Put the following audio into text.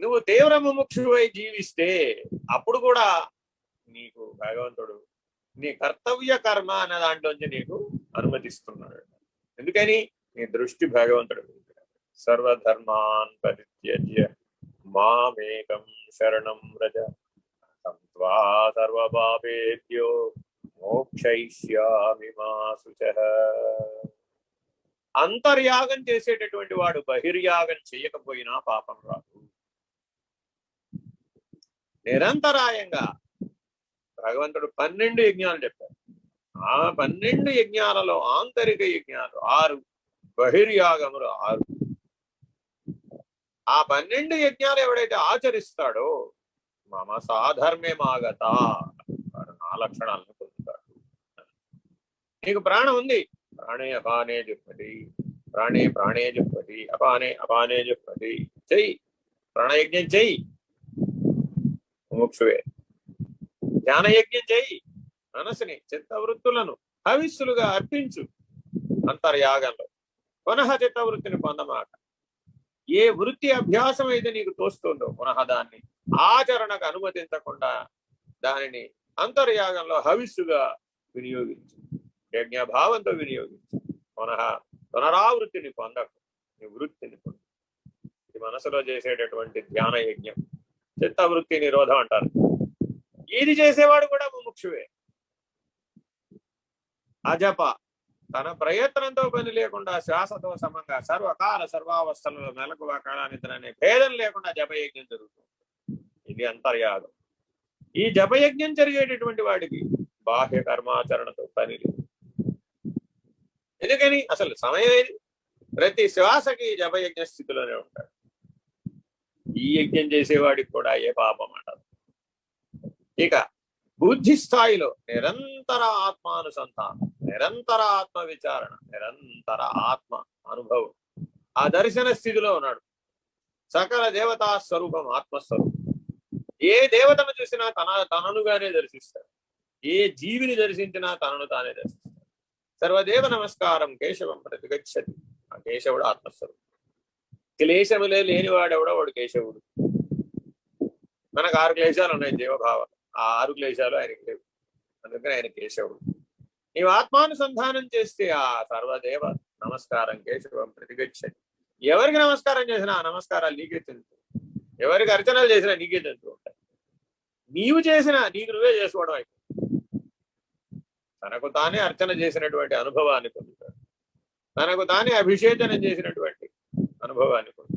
నువ్వు తీవ్ర ముముక్షువై జీవిస్తే అప్పుడు కూడా నీకు భగవంతుడు నీ కర్తవ్య కర్మ అన్న దాంట్లోంచి నీకు అనుమతిస్తున్నాడు. ఎందుకని? నీ దృష్టి భగవంతుడు సర్వధర్మాన్ పరిత్యజ్య మామేకం శరణం రజ త్వా సర్వపాపేభ్యో మోక్షయిష్యామి మా శుచః. అంతర్యాగం చేసేటటువంటి వాడు బహిర్యాగం చేయకపోయినా పాపం రాదు. నిరంతరాయంగా భగవంతుడు పన్నెండు యజ్ఞాలు చెప్పారు ఆ పన్నెండు యజ్ఞాలలో ఆంతరిక యజ్ఞాలు ఆరు బహిర్యాగములు ఆరు. ఆ పన్నెండు యజ్ఞాలు ఎవడైతే ఆచరిస్తాడో మమ సాధర్మే మాగత వాడు నా లక్షణాలను పొందుతాడు. నీకు ప్రాణం ఉంది. ప్రాణే అపానే చెప్పటి ప్రాణే ప్రాణే చెప్పటి అపానే అపానే చెప్పటి. చెయ్యి. ప్రాణయజ్ఞం చెయ్యి. ముముక్షువే ధ్యానయజ్ఞం చేయి. మనసుని చిత్తవృత్తులను హవిస్సులుగా అర్పించు అంతర్యాగంలో. పునః చిత్తవృత్తిని పొందమాట. ఏ వృత్తి అభ్యాసం అయితే నీకు తోస్తుందో పునః దాన్ని ఆచరణకు అనుమతించకుండా దానిని అంతర్యాగంలో హవిస్సుగా వినియోగించు. యజ్ఞభావంతో వినియోగించు. పునః పునరావృత్తిని పొందకు. నీ వృత్తిని పొందు. ఇది మనసులో చేసేటటువంటి ధ్యాన యజ్ఞం చిత్తవృత్తి నిరోధం అంటారు. ఇది చేసేవాడు కూడా ముముక్షువే. అజప తన ప్రయత్నంతో పని లేకుండా శ్వాసతో సమంగా సర్వకాల సర్వావస్థలలో మెలకువ కళానిద్ర అనే భేదం లేకుండా జపయజ్ఞం జరుగుతుంది. ఇది అంతర్యాగం ఈ జపయజ్ఞం జరిగేటటువంటి వాడికి బాహ్య కర్మాచరణతో పని లేదు. ఎందుకని? అసలు సమయం ఏది? ప్రతి శ్వాసకి జపయజ్ఞ స్థితిలోనే ఉంటాడు. ఈ యజ్ఞం చేసేవాడికి కూడా ఏ పాపం అంటారు ఇక బుద్ధి స్థాయిలో నిరంతర ఆత్మానుసంధానం నిరంతర ఆత్మ విచారణ నిరంతర ఆత్మ అనుభవం. ఆ దర్శన స్థితిలో ఉన్నాడు. సకల దేవతా స్వరూపం ఆత్మస్వరూపం. ఏ దేవతను చూసినా తన తననుగానే దర్శిస్తాడు. ఏ జీవిని దర్శించినా తనను తానే దర్శిస్తాడు. సర్వదేవ నమస్కారం కేశవం ప్రతిగచ్చతి. ఆ కేశవుడు ఆత్మస్వరూపం. క్లేశములే లేనివాడెవడో వాడు కేశవుడు. మనకు ఆరు క్లేశాలు ఉన్నాయి జీవభావాలు. ఆ ఆరు క్లేశాలు ఆయనకి లేవు. అందుకని ఆయన కేశవుడు. నీవు ఆత్మానుసంధానం చేస్తే ఆ సర్వదేవ నమస్కారం కేశవం ప్రతిగచ్చని ఎవరికి నమస్కారం చేసినా ఆ నమస్కారాలు నీకే చెందుతాయి ఎవరికి అర్చనలు చేసినా నీకే చెందుతూ ఉంటాయి. నీవు చేసినా నీకు నువ్వే చేసుకోవడం అయిపోయింది. తనకు తానే అర్చన చేసినటువంటి అనుభవాన్ని పొందుతాడు. తనకు తానే అభిషేచనం చేసినటువంటి ಅನುಭವ ಅನುಭವ